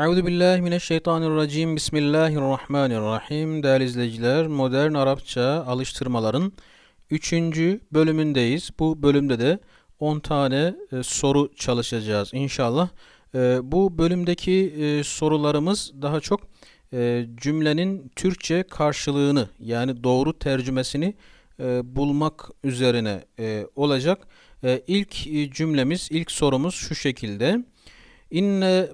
Euzu billahi mineşşeytanirracim. Bismillahirrahmanirrahim. Değerli izleyiciler, modern Arapça alıştırmaların 3. bölümündeyiz. Bu bölümde de 10 tane e, soru çalışacağız inşallah. E, bu bölümdeki e, sorularımız daha çok e, cümlenin Türkçe karşılığını yani doğru tercümesini e, bulmak üzerine e, olacak. E, ilk e, cümlemiz, ilk sorumuz şu şekilde.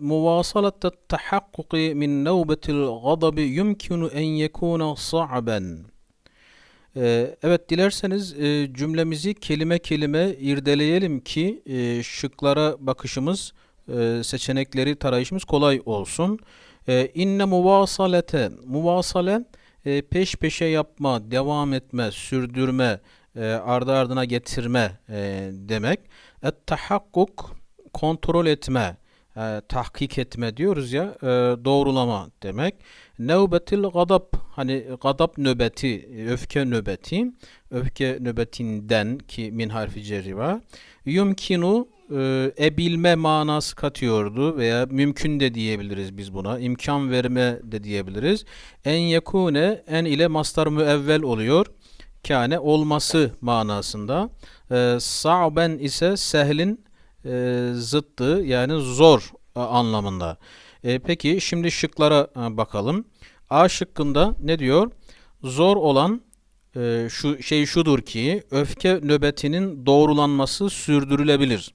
Muvasalata tahakkuki min nevbetil gadabi yumkinu en yekuna sa'ben. Ee, evet dilerseniz e, cümlemizi kelime kelime irdeleyelim ki e, şıklara bakışımız, e, seçenekleri tarayışımız kolay olsun. İnne muvasalete, muvasale peş peşe yapma, devam etme, sürdürme, ardı ardına getirme demek. Et tahakkuk kontrol etme e, tahkik etme diyoruz ya e, doğrulama demek. Nevbetil gadab hani gadab nöbeti öfke nöbeti öfke nöbetinden ki min harfi cerri var. Yumkinu e, ebilme manası katıyordu veya mümkün de diyebiliriz biz buna. imkan verme de diyebiliriz. En yekune en ile mastar müevvel oluyor. Kâne olması manasında. E, sa'ben ise sehlin e, zıttı yani zor e, anlamında. E, peki şimdi şıklara e, bakalım. A şıkkında ne diyor? Zor olan e, şu şey şudur ki öfke nöbetinin doğrulanması sürdürülebilir.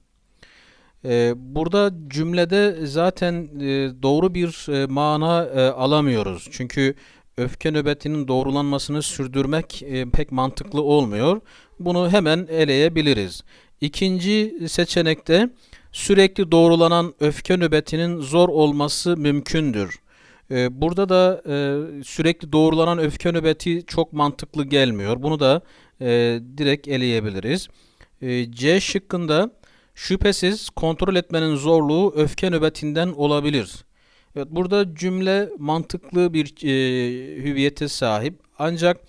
E, burada cümlede zaten e, doğru bir e, mana e, alamıyoruz. Çünkü öfke nöbetinin doğrulanmasını sürdürmek e, pek mantıklı olmuyor. Bunu hemen eleyebiliriz. İkinci seçenekte sürekli doğrulanan öfke nöbetinin zor olması mümkündür. Ee, burada da e, sürekli doğrulanan öfke nöbeti çok mantıklı gelmiyor. Bunu da e, direkt eleyebiliriz. E, C şıkkında şüphesiz kontrol etmenin zorluğu öfke nöbetinden olabilir. Evet, burada cümle mantıklı bir e, hüviyete sahip. Ancak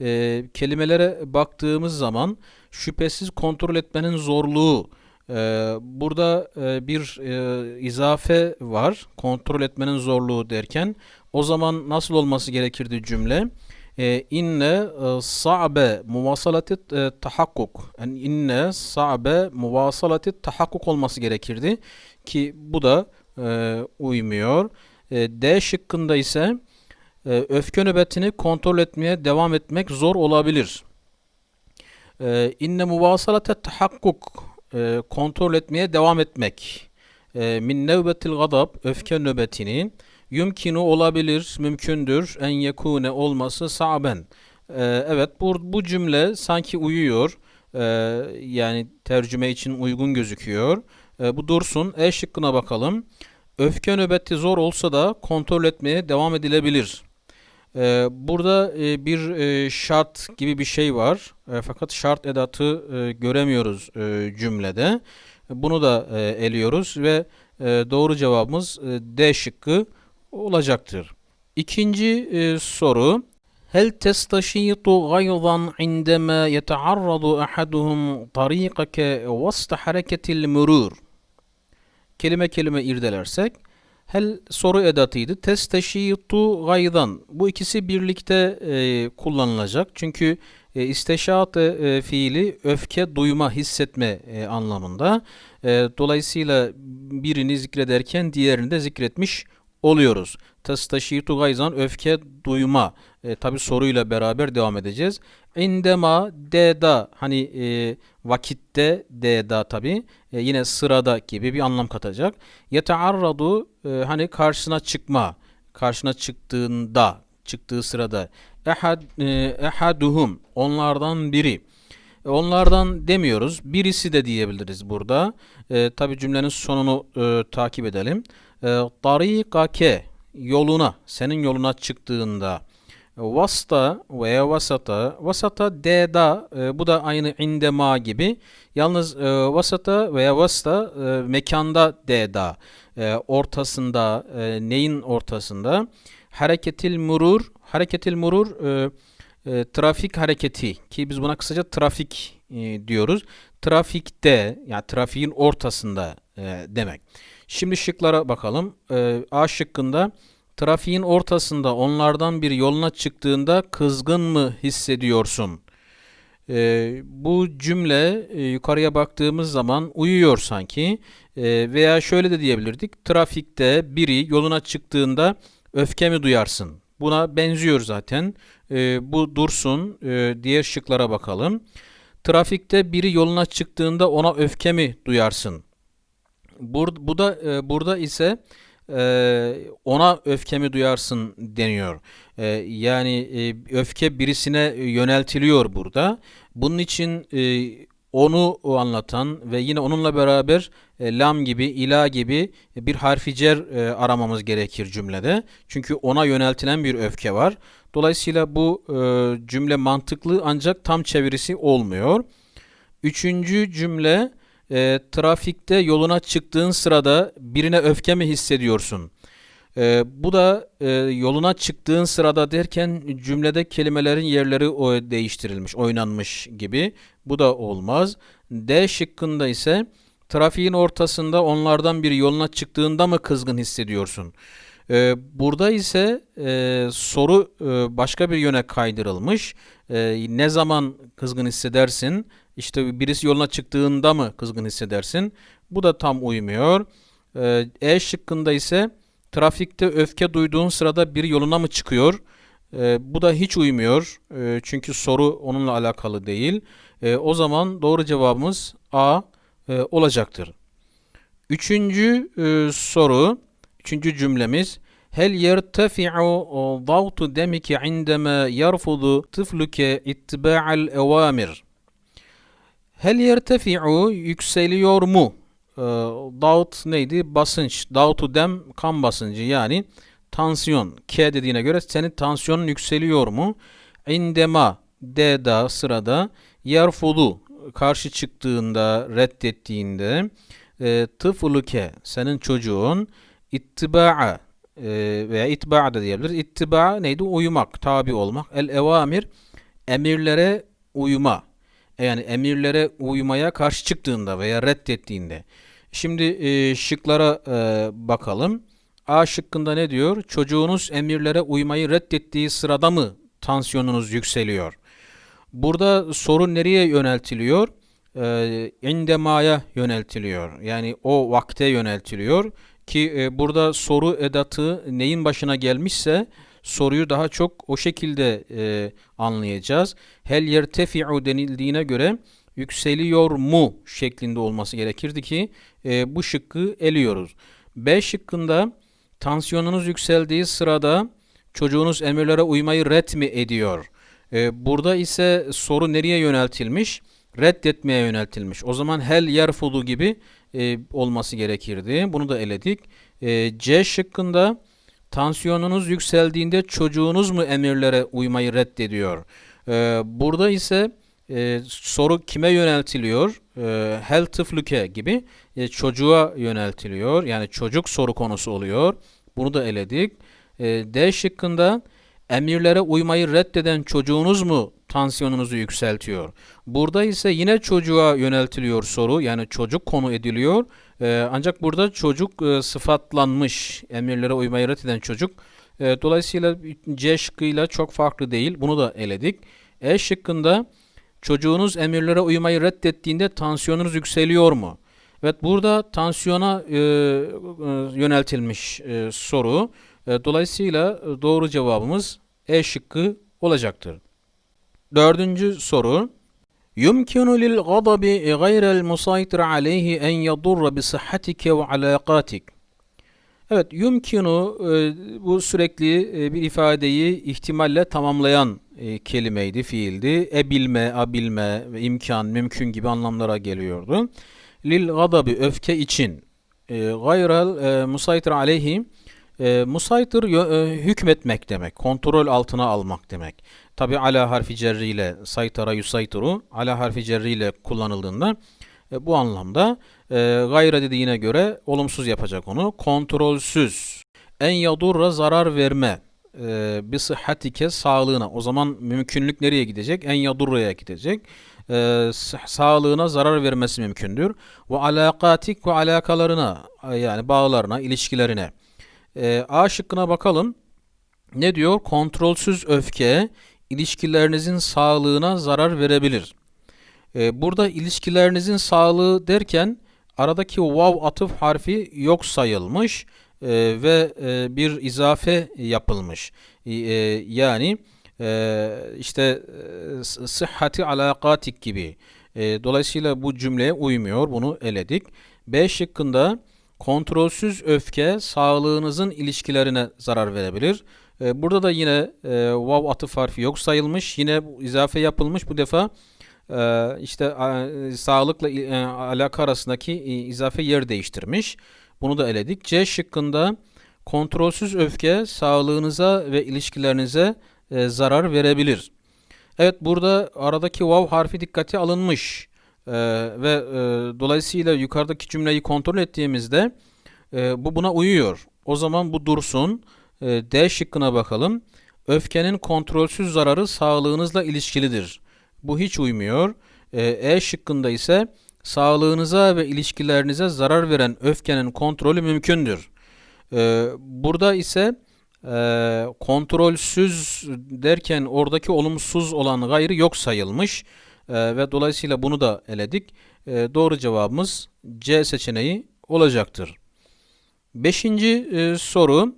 e, kelimelere baktığımız zaman şüphesiz kontrol etmenin zorluğu e, burada e, bir e, izafe var. Kontrol etmenin zorluğu derken. O zaman nasıl olması gerekirdi cümle? E, inne e, sa'be muvasalati e, tahakkuk. Yani inne sa'be muvasalati tahakkuk olması gerekirdi. Ki bu da uymuyor. E, D şıkkında ise e, öfke nöbetini kontrol etmeye devam etmek zor olabilir. E, inne tahakkuk e, kontrol etmeye devam etmek. E, min nevbetil gadab öfke nöbetini yumkinu olabilir, mümkündür en yekune olması sa'ben. E, evet bu, bu cümle sanki uyuyor. E, yani tercüme için uygun gözüküyor. E, bu dursun. E şıkkına bakalım. Öfke nöbeti zor olsa da kontrol etmeye devam edilebilir. Ee, burada e, bir e, şart gibi bir şey var. E, fakat şart edatı e, göremiyoruz e, cümlede. Bunu da e, eliyoruz ve e, doğru cevabımız e, D şıkkı olacaktır. İkinci e, soru. هل تستشيط غيظا عندما يتعرض أحدهم طريقك وسط حركة المرور kelime kelime irdelersek hel soru edatıydı. Testeşitu gaydan. Bu ikisi birlikte e, kullanılacak. Çünkü e, isteşat e, fiili öfke duyma, hissetme e, anlamında. E, dolayısıyla birini zikrederken diğerini de zikretmiş oluyoruz. Testeşitu gayzan öfke duyma. E, Tabi soruyla beraber devam edeceğiz. İndema deda hani e, vakitte deda tabi e, yine sırada gibi bir anlam katacak. Yetearradu e, hani karşısına çıkma, karşına çıktığında, çıktığı sırada. Ehad, e, ehaduhum onlardan biri. E, onlardan demiyoruz. Birisi de diyebiliriz burada. E, tabi cümlenin sonunu e, takip edelim. E, tarikake yoluna, senin yoluna çıktığında Vasta veya vasata. Vasata D'da e, bu da aynı indema gibi. Yalnız e, vasata veya vasta e, mekanda D'da. E, ortasında e, neyin ortasında? Hareketil murur. Hareketil murur e, e, trafik hareketi ki biz buna kısaca trafik e, diyoruz. Trafikte yani trafiğin ortasında e, demek. Şimdi şıklara bakalım. Ee, A şıkkında trafiğin ortasında onlardan bir yoluna çıktığında kızgın mı hissediyorsun? Ee, bu cümle e, yukarıya baktığımız zaman uyuyor sanki. Ee, veya şöyle de diyebilirdik. Trafikte biri yoluna çıktığında öfke mi duyarsın? Buna benziyor zaten. Ee, bu dursun. Ee, diğer şıklara bakalım. Trafikte biri yoluna çıktığında ona öfke mi duyarsın? Bur, bu da e, burada ise e, ona öfke mi duyarsın deniyor. E, yani e, öfke birisine yöneltiliyor burada. Bunun için e, onu anlatan ve yine onunla beraber e, lam gibi, ila gibi bir harfi cer e, aramamız gerekir cümlede. Çünkü ona yöneltilen bir öfke var. Dolayısıyla bu e, cümle mantıklı ancak tam çevirisi olmuyor. Üçüncü cümle e, trafikte yoluna çıktığın sırada birine öfke mi hissediyorsun? E, bu da e, yoluna çıktığın sırada derken cümlede kelimelerin yerleri o değiştirilmiş, oynanmış gibi. Bu da olmaz. D şıkkında ise trafiğin ortasında onlardan biri yoluna çıktığında mı kızgın hissediyorsun? E, burada ise e, soru e, başka bir yöne kaydırılmış. E, ne zaman kızgın hissedersin? İşte birisi yoluna çıktığında mı kızgın hissedersin? Bu da tam uymuyor. Ee, E şıkkında ise trafikte öfke duyduğun sırada bir yoluna mı çıkıyor? Ee, bu da hiç uymuyor. Ee, çünkü soru onunla alakalı değil. Ee, o zaman doğru cevabımız A e, olacaktır. Üçüncü e, soru, üçüncü cümlemiz. Hel yertefi'u davtu demiki indeme yerfudu tıfluke ittiba'al evamir. Hel yertefi'u yükseliyor mu? E, davut neydi? Basınç. Davutu dem kan basıncı yani tansiyon. K dediğine göre senin tansiyonun yükseliyor mu? İndema de sırada yerfudu karşı çıktığında reddettiğinde e, tıfluke senin çocuğun ittiba'a e, veya itba'a da diyebiliriz. İttiba neydi? Uyumak, tabi olmak. El evamir emirlere uyuma yani emirlere uymaya karşı çıktığında veya reddettiğinde. Şimdi e, şıklara e, bakalım. A şıkkında ne diyor? Çocuğunuz emirlere uymayı reddettiği sırada mı tansiyonunuz yükseliyor? Burada soru nereye yöneltiliyor? E, indemaya yöneltiliyor. Yani o vakte yöneltiliyor ki e, burada soru edatı neyin başına gelmişse soruyu daha çok o şekilde e, anlayacağız. Hel yertefi'u denildiğine göre yükseliyor mu şeklinde olması gerekirdi ki e, bu şıkkı eliyoruz. B şıkkında tansiyonunuz yükseldiği sırada çocuğunuz emirlere uymayı red mi ediyor? E, burada ise soru nereye yöneltilmiş? Reddetmeye yöneltilmiş. O zaman hel yerfudu gibi e, olması gerekirdi. Bunu da eledik. E, C şıkkında Tansiyonunuz yükseldiğinde çocuğunuz mu emirlere uymayı reddediyor? Ee, burada ise e, soru kime yöneltiliyor? E, hel tıflüke gibi e, çocuğa yöneltiliyor. Yani çocuk soru konusu oluyor. Bunu da eledik. E, D şıkkında emirlere uymayı reddeden çocuğunuz mu tansiyonunuzu yükseltiyor? Burada ise yine çocuğa yöneltiliyor soru. Yani çocuk konu ediliyor. Ee, ancak burada çocuk e, sıfatlanmış. Emirlere uymayı reddeden çocuk. E, dolayısıyla C şıkkıyla çok farklı değil. Bunu da eledik. E şıkkında çocuğunuz emirlere uymayı reddettiğinde tansiyonunuz yükseliyor mu? Evet burada tansiyona e, e, yöneltilmiş e, soru. E, dolayısıyla doğru cevabımız E şıkkı olacaktır. Dördüncü soru. يمكن للغضب غير المسيطر عليه أن يضر بصحتك وعلاقاتك. Evet, yumkinu e, bu sürekli e, bir ifadeyi ihtimalle tamamlayan e, kelimeydi, fiildi. Ebilme, abilme, imkan, mümkün gibi anlamlara geliyordu. Lil gadabi, öfke için. Gayrel musaytir aleyhi, musaytir hükmetmek demek, kontrol altına almak demek. Tabi ala harfi cerriyle saytara yusayturu ala harfi cerriyle kullanıldığında e, bu anlamda e, gayra dediğine göre olumsuz yapacak onu. Kontrolsüz. En yadurra zarar verme. E, bir sıhhatike sağlığına. O zaman mümkünlük nereye gidecek? En yadurraya gidecek. e, sağlığına zarar vermesi mümkündür. Ve alakatik ve alakalarına e, yani bağlarına, ilişkilerine. E, A şıkkına bakalım. Ne diyor? Kontrolsüz öfke ilişkilerinizin sağlığına zarar verebilir. E, burada ilişkilerinizin sağlığı derken aradaki vav atıf harfi yok sayılmış e, ve e, bir izafe yapılmış. E, yani e, işte e, sıhhati alakatik gibi. E, dolayısıyla bu cümleye uymuyor. Bunu eledik. B şıkkında kontrolsüz öfke sağlığınızın ilişkilerine zarar verebilir. E, burada da yine e, vav atıf harfi yok sayılmış. Yine izafe yapılmış. Bu defa e, işte a- sağlıkla e, alaka arasındaki e, izafe yer değiştirmiş. Bunu da eledik. C şıkkında kontrolsüz öfke sağlığınıza ve ilişkilerinize e, zarar verebilir. Evet burada aradaki vav harfi dikkate alınmış E, ve e, dolayısıyla yukarıdaki cümleyi kontrol ettiğimizde e, bu buna uyuyor. O zaman bu dursun. E, D şıkkına bakalım. Öfkenin kontrolsüz zararı sağlığınızla ilişkilidir. Bu hiç uymuyor. E, E şıkkında ise sağlığınıza ve ilişkilerinize zarar veren öfkenin kontrolü mümkündür. E, burada ise e, kontrolsüz derken oradaki olumsuz olan gayrı yok sayılmış ee, ve dolayısıyla bunu da eledik. E, doğru cevabımız C seçeneği olacaktır. Beşinci e, soru.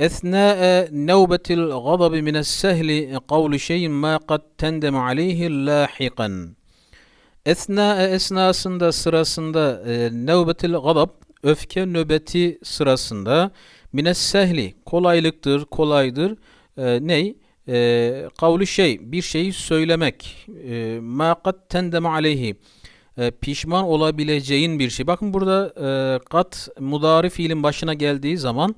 Esna'e nevbetil gadabi mines sehli kavlu şeyin ma kad tendem aleyhi lahikan. Esna esnasında sırasında e, nevbetil gadab öfke nöbeti sırasında mines sehli kolaylıktır kolaydır e, ney e, kavli şey bir şeyi söylemek e, ma kad tendem aleyhi e, pişman olabileceğin bir şey. Bakın burada e, kat mudari fiilin başına geldiği zaman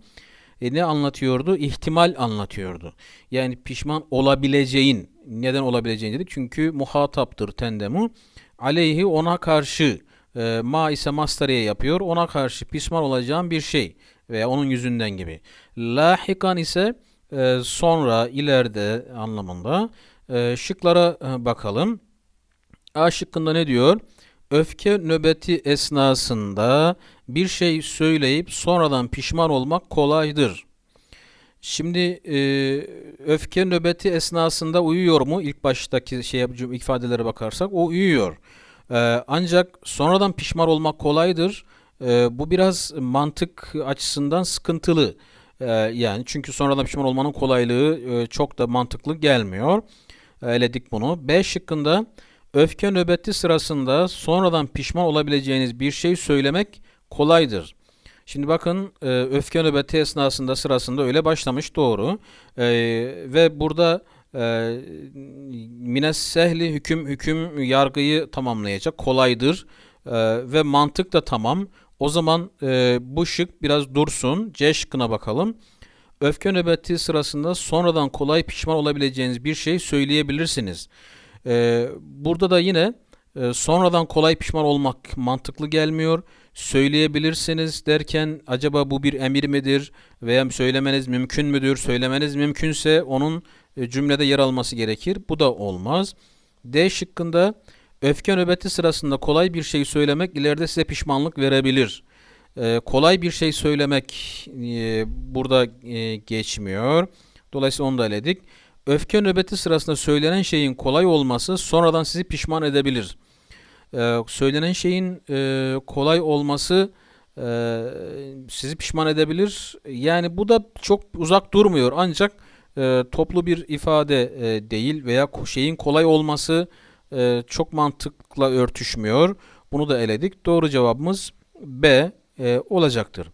e, ne anlatıyordu? İhtimal anlatıyordu. Yani pişman olabileceğin. Neden olabileceğin dedik? Çünkü muhataptır tendemu. Aleyhi ona karşı e, ma ise masteriye yapıyor. Ona karşı pişman olacağın bir şey veya onun yüzünden gibi. Lahikan ise e, sonra ileride anlamında. E, şıklara e, bakalım. A şıkkında ne diyor? Öfke nöbeti esnasında bir şey söyleyip sonradan pişman olmak kolaydır. Şimdi e, öfke nöbeti esnasında uyuyor mu? İlk baştaki şey ifadelere bakarsak o uyuyor. E, ancak sonradan pişman olmak kolaydır. E, bu biraz mantık açısından sıkıntılı. E, yani çünkü sonradan pişman olmanın kolaylığı e, çok da mantıklı gelmiyor. E, eledik bunu. B şıkkında öfke nöbeti sırasında sonradan pişman olabileceğiniz bir şey söylemek kolaydır. Şimdi bakın e, öfke nöbeti esnasında sırasında öyle başlamış doğru. E, ve burada e, hüküm hüküm yargıyı tamamlayacak kolaydır ve mantık da tamam. O zaman e, bu şık biraz dursun. C şıkkına bakalım. Öfke nöbeti sırasında sonradan kolay pişman olabileceğiniz bir şey söyleyebilirsiniz. E, burada da yine e, sonradan kolay pişman olmak mantıklı gelmiyor. Söyleyebilirsiniz derken acaba bu bir emir midir veya söylemeniz mümkün müdür? Söylemeniz mümkünse onun e, cümlede yer alması gerekir. Bu da olmaz. D şıkkında öfke nöbeti sırasında kolay bir şey söylemek ileride size pişmanlık verebilir. E, kolay bir şey söylemek e, burada e, geçmiyor. Dolayısıyla onu da eledik. Öfke nöbeti sırasında söylenen şeyin kolay olması sonradan sizi pişman edebilir. Ee, söylenen şeyin e, kolay olması e, sizi pişman edebilir. Yani bu da çok uzak durmuyor. Ancak e, toplu bir ifade e, değil veya şeyin kolay olması e, çok mantıkla örtüşmüyor. Bunu da eledik. Doğru cevabımız B e, olacaktır.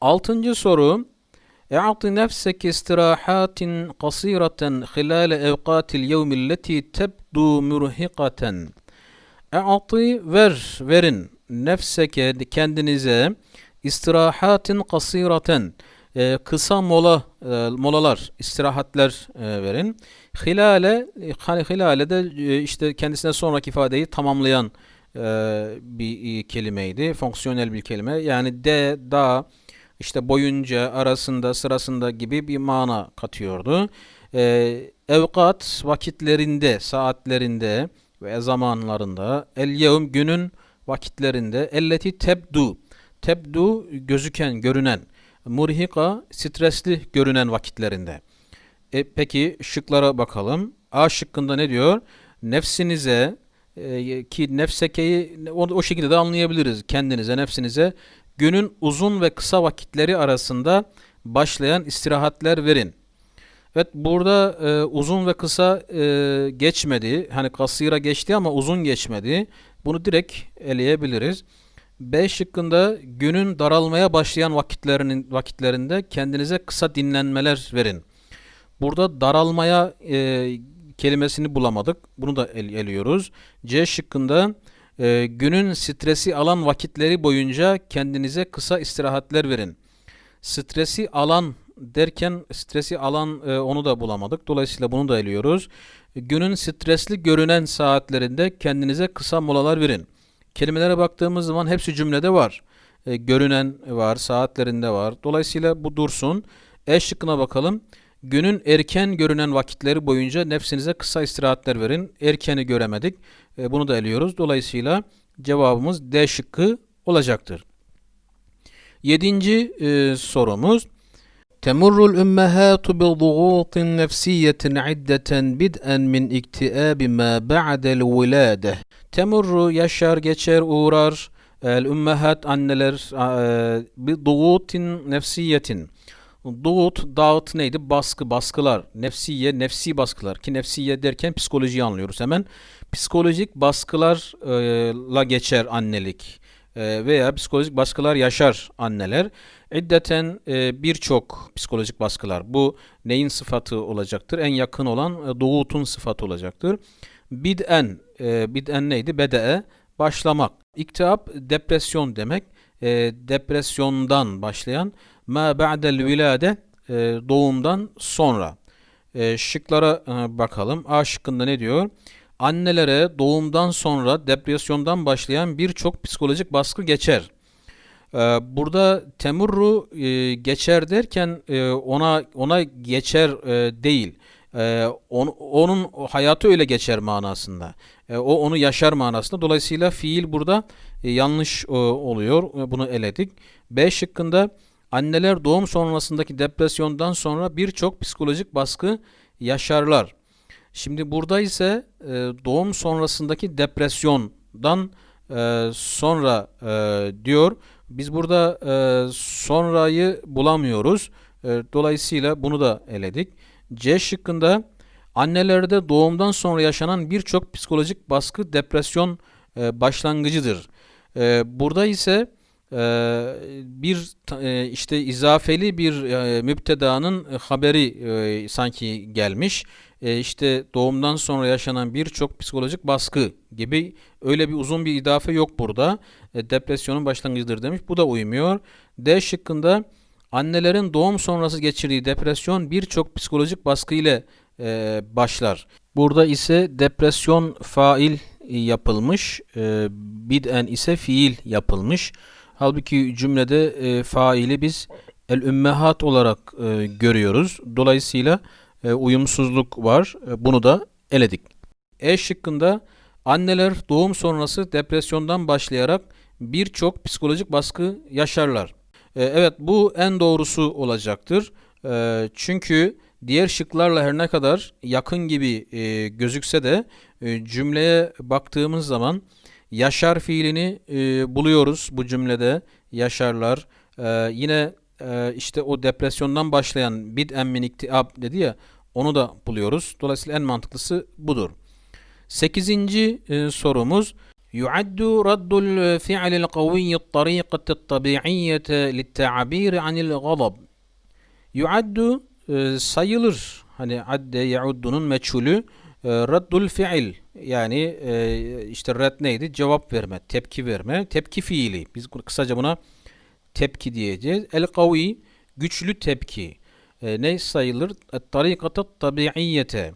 Altıncı soru. اعط نفسك استراحات قصيرة خلال أوقات اليوم التي تبدو مرهقة. E'ati ver, verin. Nefseke kendinize istirahatin kasiraten e, kısa mola e, molalar, istirahatler e, verin. Hilale hani hilale de e, işte kendisine sonraki ifadeyi tamamlayan e, bir e, kelimeydi. Fonksiyonel bir kelime. Yani de, da işte boyunca, arasında, sırasında gibi bir mana katıyordu. Evkat vakitlerinde, saatlerinde ve zamanlarında, el yevm günün vakitlerinde, elleti tebdu, tebdu gözüken, görünen, murhika stresli görünen vakitlerinde. E, peki şıklara bakalım. A şıkkında ne diyor? Nefsinize e, ki nefsekeyi o, o şekilde de anlayabiliriz. Kendinize, nefsinize günün uzun ve kısa vakitleri arasında başlayan istirahatler verin. Evet burada e, uzun ve kısa e, geçmedi. Hani kasira geçti ama uzun geçmedi. Bunu direkt eleyebiliriz. B şıkkında günün daralmaya başlayan vakitlerinin vakitlerinde kendinize kısa dinlenmeler verin. Burada daralmaya e, kelimesini bulamadık. Bunu da el, eliyoruz. C şıkkında e, günün stresi alan vakitleri boyunca kendinize kısa istirahatler verin. Stresi alan derken stresi alan e, onu da bulamadık. Dolayısıyla bunu da eliyoruz. Günün stresli görünen saatlerinde kendinize kısa molalar verin. Kelimelere baktığımız zaman hepsi cümlede var. E, görünen var, saatlerinde var. Dolayısıyla bu dursun. E şıkkına bakalım. Günün erken görünen vakitleri boyunca nefsinize kısa istirahatler verin. Erkeni göremedik. E, bunu da eliyoruz. Dolayısıyla cevabımız D şıkkı olacaktır. Yedinci e, sorumuz. Temurrul ümmehatu bi zugutin nefsiyetin iddeten bid'en min iktiabi ma ba'del vilade. Temurru yaşar, geçer, uğrar. El ümmehat anneler e, bi nefsiyetin. Doğut, dağıt neydi? Baskı, baskılar. Nefsiye, nefsi baskılar. Ki nefsiye derken psikolojiyi anlıyoruz hemen. Psikolojik baskılarla geçer annelik. Veya psikolojik baskılar yaşar anneler. İddeten birçok psikolojik baskılar. Bu neyin sıfatı olacaktır? En yakın olan doğutun sıfatı olacaktır. Bid'en, bid'en neydi? Bede'e, başlamak. İktiap, depresyon demek. Depresyondan başlayan ma ba'del vilade doğumdan sonra. Şıklara bakalım. A şıkkında ne diyor? annelere doğumdan sonra depresyondan başlayan birçok psikolojik baskı geçer. Ee, burada temurru e, geçer derken e, ona ona geçer e, değil. onun hayatı öyle geçer manasında. o onu yaşar manasında. Dolayısıyla fiil burada yanlış oluyor. Bunu eledik. B şıkkında anneler doğum sonrasındaki depresyondan sonra birçok psikolojik baskı yaşarlar. Şimdi burada ise e, doğum sonrasındaki depresyondan e, sonra e, diyor. Biz burada e, sonrayı bulamıyoruz. E, dolayısıyla bunu da eledik. C şıkkında annelerde doğumdan sonra yaşanan birçok psikolojik baskı depresyon e, başlangıcıdır. E, burada ise bir e, işte izafeli bir e, müptedanın haberi e, sanki gelmiş işte doğumdan sonra yaşanan birçok psikolojik baskı gibi öyle bir uzun bir idafe yok burada. Depresyonun başlangıcıdır demiş. Bu da uymuyor. D şıkkında annelerin doğum sonrası geçirdiği depresyon birçok psikolojik baskı ile başlar. Burada ise depresyon fail yapılmış, bid'en ise fiil yapılmış. Halbuki cümlede e, faili biz el ümmehat olarak e, görüyoruz. Dolayısıyla e, uyumsuzluk var. E, bunu da eledik. E şıkkında anneler doğum sonrası depresyondan başlayarak birçok psikolojik baskı yaşarlar. E, evet bu en doğrusu olacaktır. E, çünkü diğer şıklarla her ne kadar yakın gibi e, gözükse de e, cümleye baktığımız zaman yaşar fiilini e, buluyoruz bu cümlede yaşarlar. E, yine e, işte o depresyondan başlayan bid emmin iktiab dedi ya onu da buluyoruz. Dolayısıyla en mantıklısı budur. Sekizinci e, sorumuz يعد رد الفعل القوي الطريقة الطبيعية للتعبير عن الغضب يعد e, sayılır. Hani adde yauddu'nun meçhulü e, raddul fiil yani e, işte red neydi? Cevap verme, tepki verme, tepki fiili. Biz kısaca buna tepki diyeceğiz. El kavi güçlü tepki. E, ne sayılır? Tarikatı tabiiyete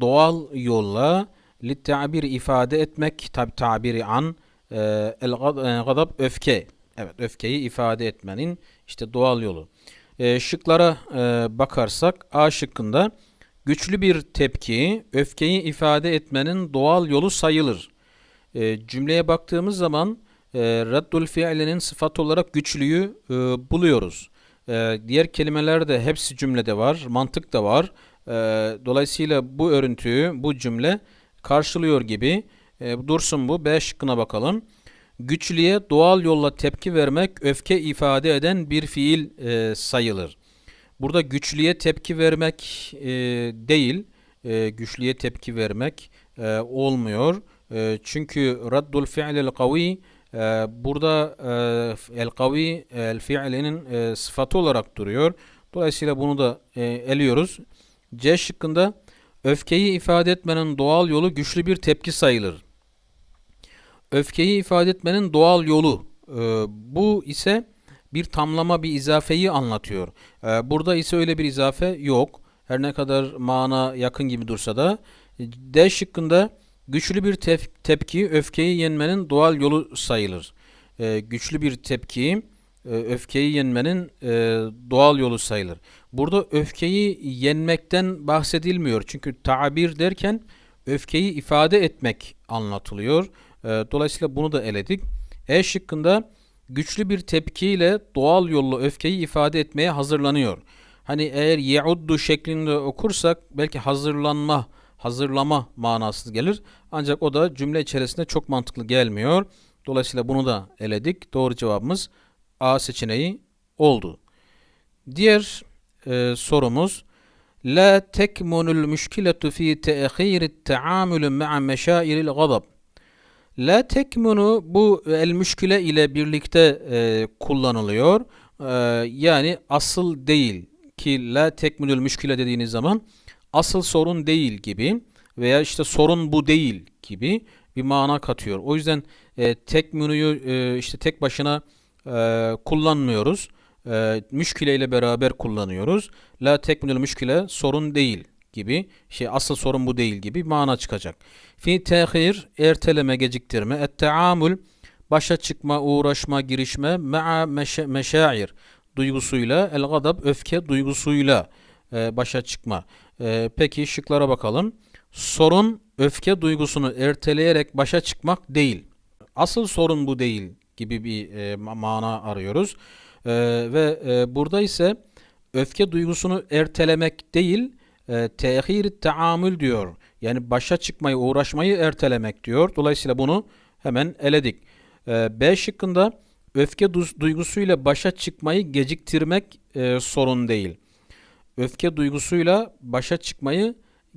doğal yolla li tabir ifade etmek tabi tabiri an e, el gadab öfke Evet, öfkeyi ifade etmenin işte doğal yolu. E, şıklara e, bakarsak A şıkkında güçlü bir tepki öfkeyi ifade etmenin doğal yolu sayılır. E, cümleye baktığımız zaman e, reddul fiilinin sıfat olarak güçlüyü e, buluyoruz. E, diğer kelimeler de hepsi cümlede var, mantık da var. E, dolayısıyla bu örüntüyü, bu cümle karşılıyor gibi. E, dursun bu. B şıkkına bakalım. Güçlüye doğal yolla tepki vermek öfke ifade eden bir fiil e, sayılır. Burada güçlüye tepki vermek e, değil, e, güçlüye tepki vermek e, olmuyor. E, çünkü raddul fi'lil kavi e, burada e, el kavi el fi'linin e, sıfatı olarak duruyor. Dolayısıyla bunu da e, eliyoruz. C şıkkında öfkeyi ifade etmenin doğal yolu güçlü bir tepki sayılır. Öfkeyi ifade etmenin doğal yolu. E, bu ise bir tamlama, bir izafeyi anlatıyor. E, burada ise öyle bir izafe yok. Her ne kadar mana yakın gibi dursa da. D şıkkında güçlü bir tef- tepki öfkeyi yenmenin doğal yolu sayılır. E, güçlü bir tepki e, öfkeyi yenmenin e, doğal yolu sayılır. Burada öfkeyi yenmekten bahsedilmiyor. Çünkü tabir derken öfkeyi ifade etmek anlatılıyor. E, dolayısıyla bunu da eledik. E şıkkında güçlü bir tepkiyle doğal yolla öfkeyi ifade etmeye hazırlanıyor. Hani eğer yeuddu şeklinde okursak belki hazırlanma, hazırlama manası gelir. Ancak o da cümle içerisinde çok mantıklı gelmiyor. Dolayısıyla bunu da eledik. Doğru cevabımız A seçeneği oldu. Diğer e, sorumuz La tekmunul müşkiletu fi te'khiri taamülü ma'a meşairil gazab. La tekmunu bu el müşkile ile birlikte e, kullanılıyor. E, yani asıl değil ki la tekmunul müşkile dediğiniz zaman asıl sorun değil gibi veya işte sorun bu değil gibi bir mana katıyor. O yüzden e, tekmunuyu e, işte tek başına e, kullanmıyoruz. E, müşkile ile beraber kullanıyoruz. La tekminül müşkile sorun değil gibi şey asıl sorun bu değil gibi mana çıkacak. Fi tehir erteleme geciktirme et taamül başa çıkma uğraşma girişme ma'a meşair duygusuyla el gadab öfke duygusuyla e, başa çıkma. E, peki şıklara bakalım. Sorun öfke duygusunu erteleyerek başa çıkmak değil. Asıl sorun bu değil gibi bir e, mana arıyoruz. E, ve e, burada ise öfke duygusunu ertelemek değil, e, tehir taamül diyor. Yani başa çıkmayı, uğraşmayı ertelemek diyor. Dolayısıyla bunu hemen eledik. E, B şıkkında öfke duygusuyla başa çıkmayı geciktirmek e, sorun değil. Öfke duygusuyla başa çıkmayı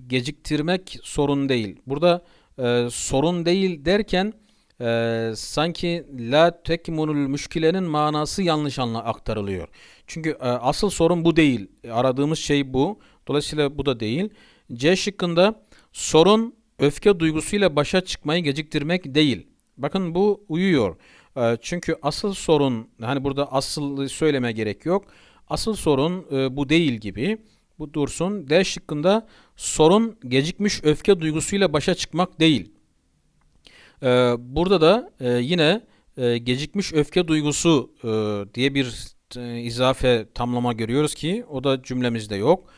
geciktirmek sorun değil. Burada e, sorun değil derken e, sanki la tekmunul müşkilenin manası yanlış anla aktarılıyor. Çünkü e, asıl sorun bu değil. Aradığımız şey bu. Dolayısıyla bu da değil. C şıkkında sorun öfke duygusuyla başa çıkmayı geciktirmek değil. Bakın bu uyuyor. E, çünkü asıl sorun hani burada asıl söyleme gerek yok. Asıl sorun e, bu değil gibi. Bu dursun. D şıkkında sorun gecikmiş öfke duygusuyla başa çıkmak değil. Ee, burada da e, yine e, gecikmiş öfke duygusu diye bir izafe tamlama görüyoruz ki o da cümlemizde yok.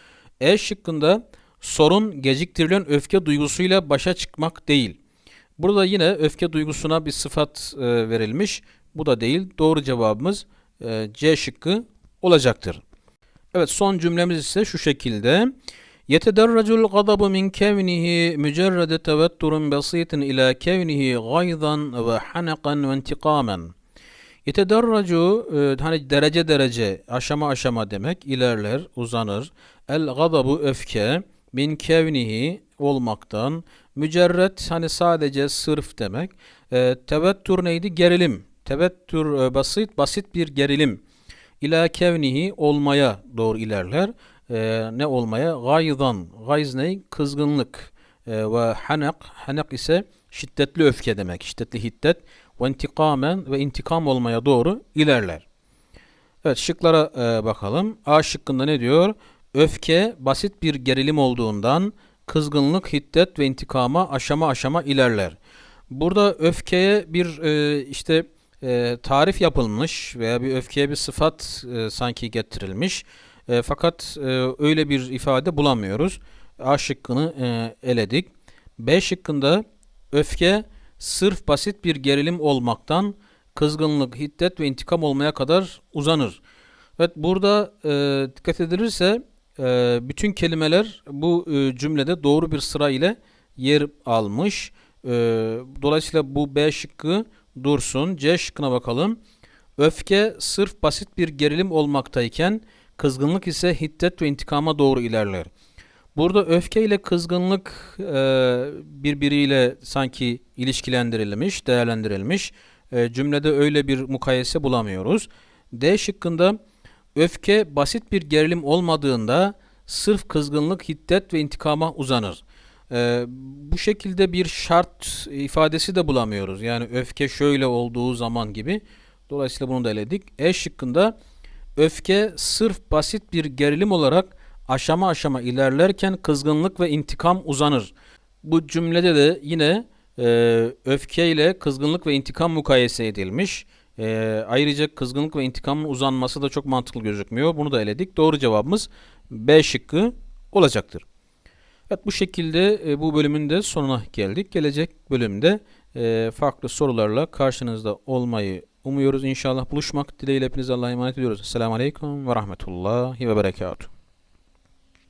E şıkkında sorun geciktirilen öfke duygusuyla başa çıkmak değil. Burada yine öfke duygusuna bir sıfat e, verilmiş. Bu da değil. Doğru cevabımız e, C şıkkı olacaktır. Evet son cümlemiz ise şu şekilde. Yetedarracul gadabu min kevnihi mücerrede tevetturun basitin ila kevnihi gaydan ve hanakan ve intikamen. Yetedarracu e, hani derece derece aşama aşama demek ilerler uzanır. El gadabu öfke min kevnihi olmaktan mücerret hani sadece sırf demek. E, tevettür neydi? Gerilim. Tevettür e, basit basit bir gerilim. İla kevnihi olmaya doğru ilerler e, ne olmaya? Gaydan. Gayz ne? Kızgınlık. E, ve hanak. Hanak ise şiddetli öfke demek. Şiddetli hiddet. Ve intikamen ve intikam olmaya doğru ilerler. Evet şıklara e, bakalım. A şıkkında ne diyor? Öfke basit bir gerilim olduğundan kızgınlık, hiddet ve intikama aşama aşama ilerler. Burada öfkeye bir e, işte e, tarif yapılmış veya bir öfkeye bir sıfat e, sanki getirilmiş. E, fakat e, öyle bir ifade bulamıyoruz. A şıkkını e, eledik. B şıkkında öfke sırf basit bir gerilim olmaktan kızgınlık, hiddet ve intikam olmaya kadar uzanır. Evet burada e, dikkat edilirse e, bütün kelimeler bu e, cümlede doğru bir sıra ile yer almış. E, dolayısıyla bu B şıkkı dursun. C şıkkına bakalım. Öfke sırf basit bir gerilim olmaktayken kızgınlık ise hiddet ve intikama doğru ilerler. Burada öfke ile kızgınlık e, birbiriyle sanki ilişkilendirilmiş, değerlendirilmiş. E, cümlede öyle bir mukayese bulamıyoruz. D şıkkında öfke basit bir gerilim olmadığında sırf kızgınlık, hiddet ve intikama uzanır. E, bu şekilde bir şart ifadesi de bulamıyoruz. Yani öfke şöyle olduğu zaman gibi. Dolayısıyla bunu da eledik. E şıkkında öfke sırf basit bir gerilim olarak aşama aşama ilerlerken kızgınlık ve intikam uzanır. Bu cümlede de yine e, öfke ile kızgınlık ve intikam mukayese edilmiş. E, ayrıca kızgınlık ve intikamın uzanması da çok mantıklı gözükmüyor. Bunu da eledik. Doğru cevabımız B şıkkı olacaktır. Evet bu şekilde e, bu bölümün de sonuna geldik. Gelecek bölümde e, farklı sorularla karşınızda olmayı umuyoruz. İnşallah buluşmak dileğiyle hepinize Allah'a emanet ediyoruz. Selamun Aleyküm ve Rahmetullahi ve Berekatuhu.